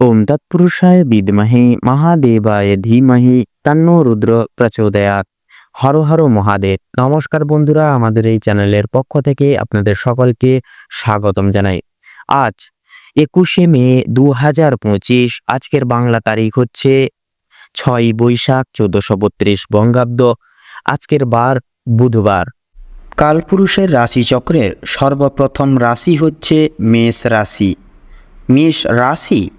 ওম তৎপুরুষায় বিদ্মহে মহাদেবায় ধীমহি তন্ন রুদ্র প্রচোদয়াৎ হর হর মহাদেব নমস্কার বন্ধুরা আমাদের এই চ্যানেলের পক্ষ থেকে আপনাদের সকলকে স্বাগতম জানাই। আজ একুশে মে দু হাজার পঁচিশ, আজকের বাংলা তারিখ হচ্ছে ছয় বৈশাখ চোদ্দশো বত্রিশ বঙ্গাব্দ। আজকের বার বুধবার। কালপুরুষের রাশিচক্রের সর্বপ্রথম রাশি হচ্ছে মেষ রাশি। মেষ রাশি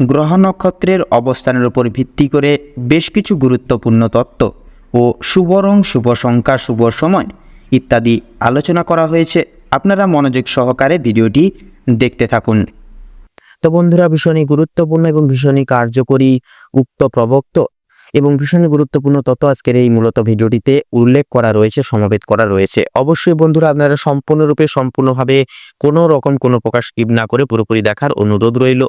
গ্রহ নক্ষত্রের অবস্থানের উপর ভিত্তি করে বেশ কিছু গুরুত্বপূর্ণ তত্ত্ব ও শুভ রং শুভ সংখ্যা, শুভ সময় ইত্যাদি আলোচনা করা হয়েছে। আপনারা মনোযোগ সহকারে ভিডিওটি দেখতে থাকুন। তো বন্ধুরা, ভীষণই গুরুত্বপূর্ণ এবং ভীষণই কার্যকরী উক্ত প্রবক্ত এবং ভীষণই গুরুত্বপূর্ণ তথ্য আজকের এই মূলত ভিডিওটিতে উল্লেখ করা রয়েছে, সমাবেত করা রয়েছে। অবশ্যই বন্ধুরা, আপনারা সম্পূর্ণরূপে, সম্পূর্ণভাবে কোনো রকম কোনো প্রকাশ স্কিপ না করে পুরোপুরি দেখার অনুরোধ রইল।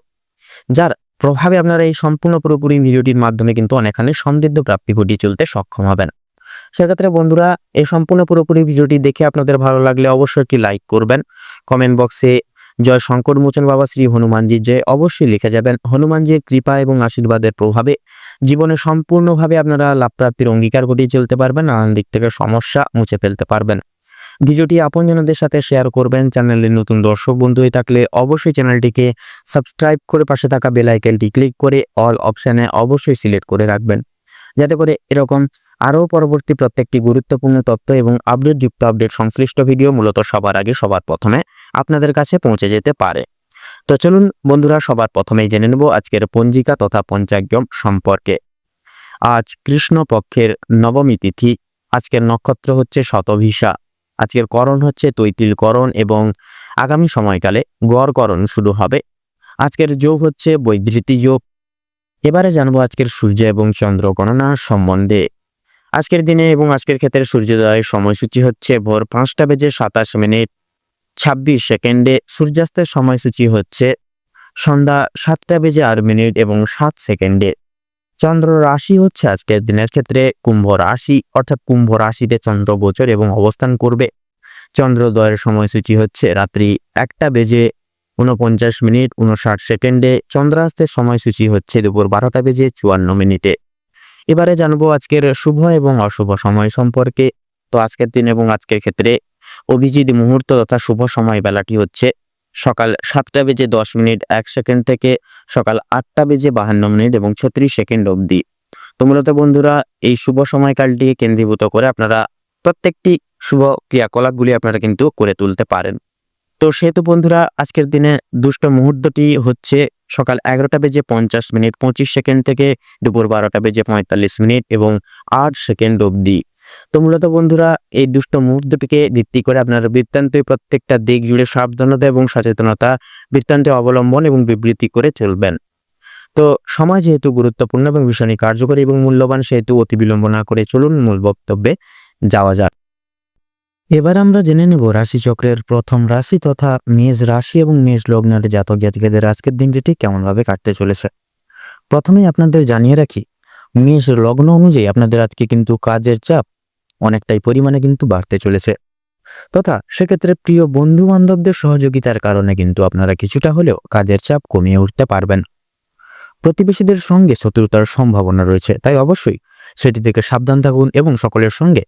যার প্রভাবে আপনারা এই সম্পূর্ণ পুরোপুরি ভিডিওটির মাধ্যমে কিন্তু অনেকখানি সমৃদ্ধ প্রাপ্তি ঘটিয়ে চলতে সক্ষম হবেন। সেক্ষেত্রে বন্ধুরা, এই সম্পূর্ণ পুরোপুরি ভিডিওটি দেখে আপনাদের ভালো লাগলে অবশ্যই একটি লাইক করবেন। কমেন্ট বক্সে জয় শঙ্কর মোচন বাবা শ্রী হনুমানজির জয় অবশ্যই লিখে যাবেন। হনুমানজির কৃপা এবং আশীর্বাদের প্রভাবে জীবনে সম্পূর্ণভাবে আপনারা লাভ প্রাপ্তির অঙ্গীকার ঘটিয়ে চলতে পারবেন, নানান দিক থেকে সমস্যা মুছে ফেলতে পারবেন। ভিডিওটি আপনজনদের সাথে শেয়ার করবেন। চ্যানেলের নতুন দর্শক বন্ধু হয়ে থাকলে অবশ্যই চ্যানেলটিকে সাবস্ক্রাইব করে পাশে থাকা বেল আইকনটি ক্লিক করে অল অপশানে অবশ্যই সিলেক্ট করে রাখবেন। যাতে করে এরকম আরও পরবর্তী প্রত্যেকটি গুরুত্বপূর্ণ তথ্য এবং আপডেটযুক্ত আপডেট সংশ্লিষ্ট ভিডিও মূলত সবার আগে সবার প্রথমে আপনাদের কাছে পৌঁছে যেতে পারে। তো চলুন বন্ধুরা, সবার প্রথমেই জেনে নেব আজকের পঞ্জিকা তথা পঞ্চাগ্যম সম্পর্কে। আজ কৃষ্ণ পক্ষের নবমী তিথি, আজকের নক্ষত্র হচ্ছে শতভিসা। আজকের করণ হচ্ছে তৈতিল করণ এবং আগামী সময়কালে গড়করণ শুরু হবে। আজকের যোগ হচ্ছে বৈধৃতি যোগ। এবারে জানব আজকের সূর্য এবং চন্দ্র গণনা সম্বন্ধে। আজকের দিনে এবং আজকের ক্ষেত্রে সূর্যোদয়ের সময়সূচি হচ্ছে ভোর পাঁচটা বেজে সাতাশ মিনিট ছাব্বিশ সেকেন্ডে। সূর্যাস্তের সময়সূচি হচ্ছে সন্ধ্যা সাতটা বেজে আট মিনিট এবং সাত সেকেন্ডে। চন্দ্র রাশি হচ্ছে আজকের দিনের ক্ষেত্রে কুম্ভ রাশি, অর্থাৎ কুম্ভ রাশিতে চন্দ্র গোচর এবং অবস্থান করবে। চন্দ্রোদয়ের সময়সূচি হচ্ছে রাত্রি একটা বেজে উনপঞ্চাশ মিনিট উনষাট সেকেন্ডে। চন্দ্রাস্তের সময়সূচি হচ্ছে দুপুর বারোটা বেজে চুয়ান্ন মিনিটে। এবারে জানব আজকের শুভ এবং অশুভ সময় সম্পর্কে। তো আজকের দিন এবং আজকের ক্ষেত্রে অভিজিৎ মুহূর্ত তথা শুভ সময় বেলাটি হচ্ছে সকাল সাতটা বেজে দশ মিনিট, এক সেকেন্ড থেকে সকাল আটটা বেজে বাহান্ন মিনিট এবং ছত্রিশ সেকেন্ড অবধি। তো মূলত বন্ধুরা, এই শুভ সময়কালটিকে কেন্দ্রীভূত করে আপনারা প্রত্যেকটি শুভ ক্রিয়াকলাপগুলি আপনারা কিন্তু করে তুলতে পারেন। তো সেহেতু বন্ধুরা, আজকের দিনে দুষ্ট মুহূর্তটি হচ্ছে সকাল এগারোটা বেজে পঞ্চাশ মিনিট, পঁচিশ সেকেন্ড থেকে দুপুর বারোটা বেজে পঁয়তাল্লিশ মিনিট এবং আট সেকেন্ড অবধি। তো মূলত বন্ধুরা, এই দুষ্ট মুহূর্তটিকে ভিত্তি করে আপনারা বৃত্তান্তে প্রত্যেকটা দিক জুড়ে সাবধানতা এবং সচেতনতা বৃত্তান্তে অবলম্বন এবং বিবৃতি করে চলবেন। তো সময় যেহেতু গুরুত্বপূর্ণ এবং ভীষণই কার্যকরী এবং মূল্যবান, সেহেতু অতি বিলম্ব না করে চলুন মূল বক্তব্যে যাওয়া যাক। এবার আমরা জেনে নেব রাশিচক্রের প্রথম রাশি তথা মেষ রাশি এবং মেষ লগ্নের জাতক জাতিকাদের আজকের দিনটি কেমনভাবে কাটতে চলেছে। প্রথমেই আপনাদের জানিয়ে রাখি, মেষ লগ্ন অনুযায়ী আপনাদের আজকে কিন্তু কাজের চাপ অনেকটাই পরিমাণে কিন্তু বাড়তে চলেছে। তথা সেক্ষেত্রে প্রিয় বন্ধু বান্ধবদের সহযোগিতার কারণে কিন্তু আপনারা কিছুটা হলেও কাজের চাপ কমিয়ে উঠতে পারবেন। প্রতিবেশীদের সঙ্গে শত্রুতার সম্ভাবনা রয়েছে, তাই অবশ্যই সেটি থেকে সাবধান থাকুন এবং সকলের সঙ্গে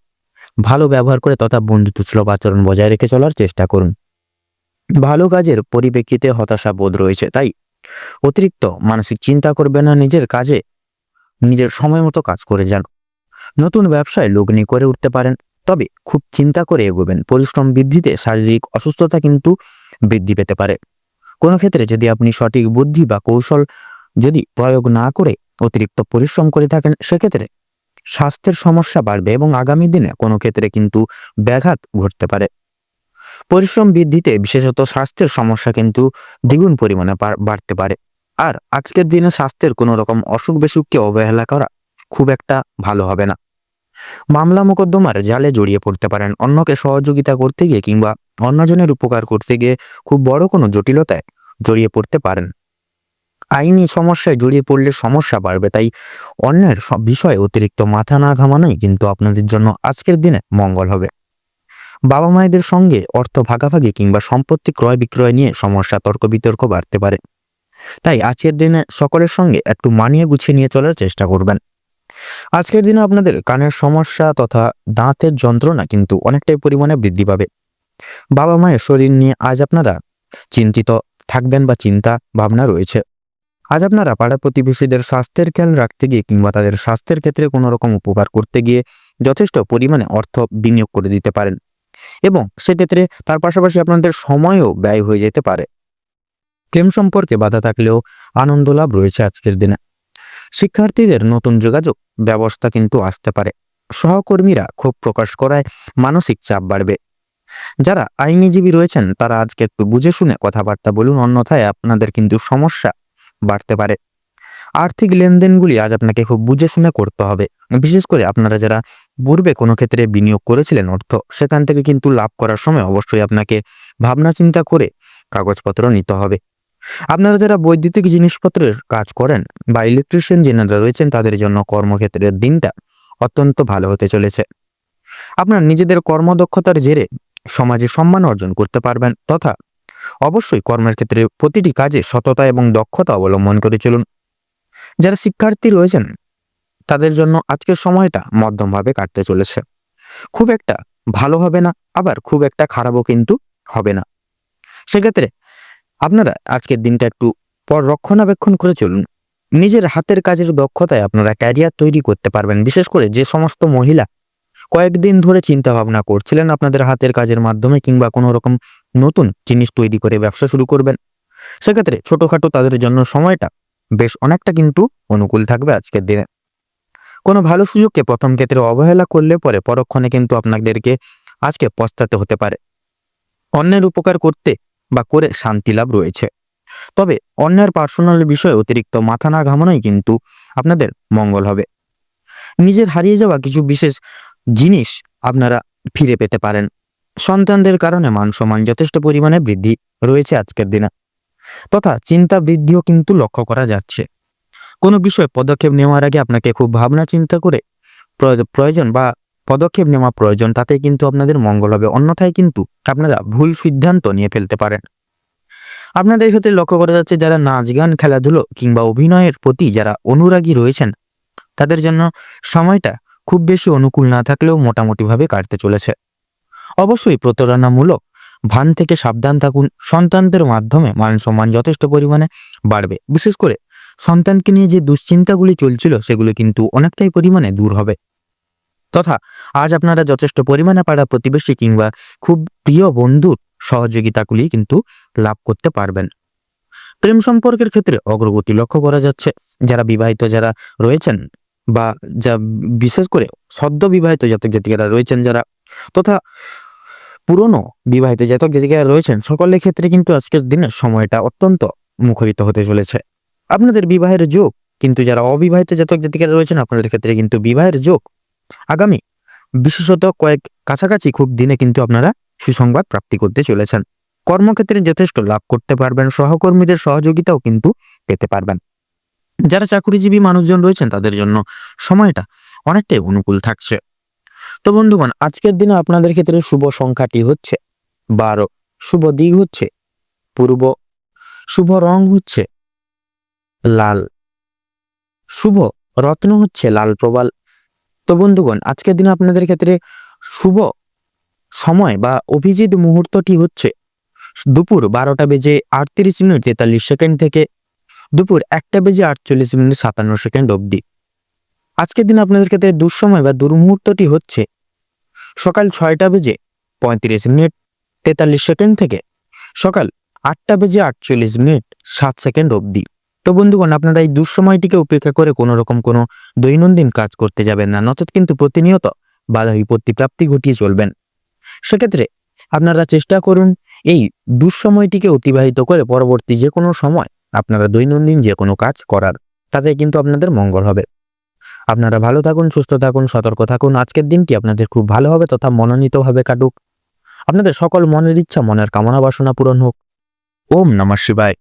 ভালো ব্যবহার করে তথা বন্ধুত্বসুলভ আচরণ বজায় রেখে চলার চেষ্টা করুন। ভালো কাজের পরিপ্রেক্ষিতে হতাশা বোধ রয়েছে, তাই অতিরিক্ত মানসিক চিন্তা করবে না, নিজের কাজে, নিজের সময় মতো কাজ করে যান। নতুন ব্যবসায় লগ্নি করে উঠতে পারেন। তবে খুব চিন্তা করে এগোবেন। পরিশ্রম বৃদ্ধিতে শারীরিক অসুস্থতা কিন্তু বৃদ্ধি পেতে পারে। কোনো ক্ষেত্রে যদি আপনি সঠিক বুদ্ধি বা কৌশল যদি প্রয়োগ না করে অতিরিক্ত পরিশ্রম করে থাকেন, সেক্ষেত্রে স্বাস্থ্যের সমস্যা বাড়বে এবং আগামী দিনে কোনো ক্ষেত্রে কিন্তু ব্যাঘাত ঘটতে পারে। পরিশ্রম বৃদ্ধিতে বিশেষত স্বাস্থ্যের সমস্যা কিন্তু দ্বিগুণ পরিমাণে বাড়তে পারে। আর আজকের দিনে স্বাস্থ্যের কোনো রকম অসুখ বিসুখকে অবহেলা করা খুব একটা ভালো হবে না। মামলা মোকদ্দমার জালে জড়িয়ে পড়তে পারেন অন্যকে সহযোগিতা করতে গিয়ে কিংবা অন্যজনের উপকার করতে গিয়ে খুব বড় কোনো জটিলতায় জড়িয়ে পড়তে পারেন। আইনি সমস্যায় জড়িয়ে পড়লে সমস্যা বাড়বে, তাই অন্যের সব বিষয়ে অতিরিক্ত মাথা না ঘামানোই কিন্তু আপনাদের জন্য আজকের দিনে মঙ্গল হবে। বাবা মায়েদের সঙ্গে অর্থ ভাগাভাগি কিংবা সম্পত্তি ক্রয় বিক্রয় নিয়ে সমস্যা তর্ক বিতর্ক বাড়তে পারে। তাই আজকের দিনে সকলের সঙ্গে একটু মানিয়ে গুছিয়ে নিয়ে চলার চেষ্টা করবেন। আজকের দিনে আপনাদের কানের সমস্যা তথা দাঁতের যন্ত্রণা কিন্তু অনেকটাই পরিমাণে বৃদ্ধি পাবে। বাবা মায়ের শরীর নিয়ে আজ আপনারা চিন্তিত, থাকবেন বা চিন্তা ভাবনা রয়েছে। আজ আপনারা পাড়া প্রতিবেশীদের স্বাস্থ্যের খেয়াল রাখতে গিয়ে কিংবা তাদের স্বাস্থ্যের ক্ষেত্রে কোনো রকম উপকার করতে গিয়ে যথেষ্ট পরিমাণে অর্থ বিনিয়োগ করে দিতে পারেন এবং সেক্ষেত্রে তার পাশাপাশি আপনাদের সময়ও ব্যয় হয়ে যেতে পারে। প্রেম সম্পর্কে বাধা থাকলেও আনন্দ লাভ রয়েছে আজকের দিনে। শিক্ষার্থীদের নতুন যোগাযোগ ব্যবস্থা কিন্তু আসতে পারে। সহকর্মীরা ক্ষোভ প্রকাশ করায় মানসিক চাপ বাড়বে। যারা আইনজীবী রয়েছেন, তারা আজকে একটু বুঝে শুনে কথাবার্তা বলুন, অন্যথায় আপনাদের কিন্তু সমস্যা বাড়তে পারে। আর্থিক লেনদেনগুলি আজ আপনাকে খুব বুঝে শুনে করতে হবে। বিশেষ করে আপনারা যারা পূর্বে কোনো ক্ষেত্রে বিনিয়োগ করেছিলেন অর্থ, সেখান থেকে কিন্তু লাভ করার সময় অবশ্যই আপনাকে ভাবনা চিন্তা করে কাগজপত্র নিতে হবে। আপনারা যারা বৈদ্যুতিক জিনিসপত্রের কাজ করেন বা ইলেকট্রিশিয়ান যেনারা রয়েছেন, তাদের জন্য কর্মক্ষেত্রের দিনটা অত্যন্ত ভালো হতে চলেছে। আপনার নিজেদের কর্মদক্ষতার জেরে সমাজে সম্মান অর্জন করতে পারবেন তথা অবশ্যই কর্মের ক্ষেত্রে প্রতিটি কাজে সততা এবং দক্ষতা অবলম্বন করে চলুন। যারা শিক্ষার্থী রয়েছেন, তাদের জন্য আজকের সময়টা মধ্যমভাবে কাটতে চলেছে। খুব একটা ভালো হবে না, আবার খুব একটা খারাপও কিন্তু হবে না। সেক্ষেত্রে আপনারা আজকের দিনটা একটু পর রক্ষণাবেক্ষণ করে চলুন। নিজের হাতের কাজের দক্ষতায় আপনারা ক্যারিয়ার তৈরি করতে পারবেন। বিশেষ করে যে সমস্ত মহিলা কয়েকদিন ধরে চিন্তা ভাবনা করছিলেন আপনাদের হাতের কাজের মাধ্যমে কিংবা কোনো রকম নতুন জিনিস তৈরি করে ব্যবসা শুরু করবেন। সেক্ষেত্রে ছোটোখাটো তাদের জন্য সময়টা বেশ অনেকটা কিন্তু অনুকূল থাকবে আজকের দিনে। কোনো ভালো সুযোগকে প্রথম ক্ষেত্রে অবহেলা করলে পরে পরক্ষণে কিন্তু আপনাদেরকে আজকে পস্তাতে হতে পারে। অন্যের উপকার করতে বা করে শান্তি লাভ রয়েছে। তবে অন্যের পার্সোনাল বিষয়ে অতিরিক্ত মাথা না ঘামানোই কিন্তু আপনাদের মঙ্গল হবে। নিজের হারিয়ে যাওয়া কিছু বিশেষ জিনিস আপনারা ফিরে পেতে পারেন। সন্তানদের কারণে মান সম্মান যথেষ্ট পরিমাণে বৃদ্ধি রয়েছে আজকের দিনে। তথা চিন্তা বৃদ্ধিও কিন্তু লক্ষ্য করা যাচ্ছে। কোনো বিষয়ে পদক্ষেপ নেওয়ার আগে আপনাকে খুব ভাবনা চিন্তা করে প্রয়- প্রয়োজন বা পদক্ষেপ নেওয়া প্রয়োজন, তাতে কিন্তু আপনাদের মঙ্গল হবে। অন্যথায় কিন্তু আপনারা ভুল সিদ্ধান্ত নিয়ে ফেলতে পারেন। আপনাদের ক্ষেত্রে লক্ষ্য করা যাচ্ছে, যারা নাচ, গান, খেলাধুলো কিংবা অভিনয়ের প্রতি যারা অনুরাগী রয়েছেন, তাদের জন্য সময়টা খুব বেশি অনুকূল না থাকলেও মোটামুটিভাবে কাটতে চলেছে। অবশ্যই প্রতারণামূলক ভান থেকে সাবধান থাকুন। সন্তানদের মাধ্যমে মান সম্মান যথেষ্ট পরিমাণে বাড়বে। বিশেষ করে সন্তানকে নিয়ে যে দুশ্চিন্তাগুলি চলছিল, সেগুলো কিন্তু অনেকটাই পরিমাণে দূর হবে। তথা আজ আপনারা যথেষ্ট পরিমাণে পাড়া প্রতিবেশী কিংবা খুব প্রিয় বন্ধুর সহযোগিতাগুলি কিন্তু লাভ করতে পারবেন। প্রেম সম্পর্কের ক্ষেত্রে অগ্রগতি লক্ষ্য করা যাচ্ছে। যারা বিবাহিত যারা রয়েছেন বা যা বিশেষ করে সদ্য বিবাহিত জাতক জাতিকারা রয়েছেন যারা তথা পুরনো বিবাহিত জাতক জাতিকারা রয়েছেন, সকলের ক্ষেত্রে কিন্তু আজকের দিনে সময়টা অত্যন্ত মুখরিত হতে চলেছে। আপনাদের বিবাহের যোগ, কিন্তু যারা অবিবাহিত জাতক জাতিকারা রয়েছেন, আপনাদের ক্ষেত্রে কিন্তু বিবাহের যোগ আগামী বিশেষত কয়েক কাছাকাছি খুব দিনে কিন্তু আপনারা সুসংবাদ প্রাপ্তি করতে চলেছেন। কর্মক্ষেত্রে যথেষ্ট লাভ করতে পারবেন, সহকর্মীদের সহযোগিতাও কিন্তু পেতে পারবেন। যারা চাকরিজীবী মানুষজন রয়েছেন, তাদের জন্য সময়টা অনেকটাই অনুকূল থাকছে। তো বন্ধুগণ, আজকের দিনে আপনাদের ক্ষেত্রে শুভ সংখ্যাটি হচ্ছে বারো, শুভ দিক হচ্ছে পূর্ব, শুভ রং হচ্ছে লাল, শুভ রত্ন হচ্ছে লাল প্রবাল তো বন্ধুগণ, আজকের দিনে আপনাদের ক্ষেত্রে শুভ সময় বা অভিজিৎ মুহূর্তটি হচ্ছে দুপুর বারোটা বেজে আটত্রিশ মিনিট তেতাল্লিশ সেকেন্ড থেকে দুপুর একটা বেজে আটচল্লিশ মিনিট সাতান্ন সেকেন্ড অবধি। আজকের দিন আপনাদের ক্ষেত্রে দুঃসময় বা দুর্মুহূর্তটি হচ্ছে সকাল ছয়টা বেজে পঁয়ত্রিশ মিনিট তেতাল্লিশ সেকেন্ড থেকে সকাল আটটা বেজে আটচল্লিশ মিনিট সাত সেকেন্ড অবধি। তো বন্ধুগণ, আপনারা এই দুঃসময়টিকে উপেক্ষা করে কোনো রকম কোনো দৈনন্দিন কাজ করতে যাবেন না। নচেত কিন্তু প্রতিনিয়ত বাধা বিপত্তি প্রাপ্তি ঘটিয়ে চলবেন। সেক্ষেত্রে আপনারা চেষ্টা করুন এই দুঃসময়টিকে অতিবাহিত করে পরবর্তী যে কোনো সময় আপনারা দৈনন্দিন যে কোনো কাজ করার, তাতে কিন্তু আপনাদের মঙ্গল হবে। আপনারা ভালো থাকুন, সুস্থ থাকুন, সতর্ক থাকুন। আজকের দিনটি আপনাদের খুব ভালো হবে তথা মনোনীতভাবে কাটুক। আপনাদের সকল মনের ইচ্ছা, মনের কামনা বাসনা পূরণ হোক। ওম নমঃ শিবায়।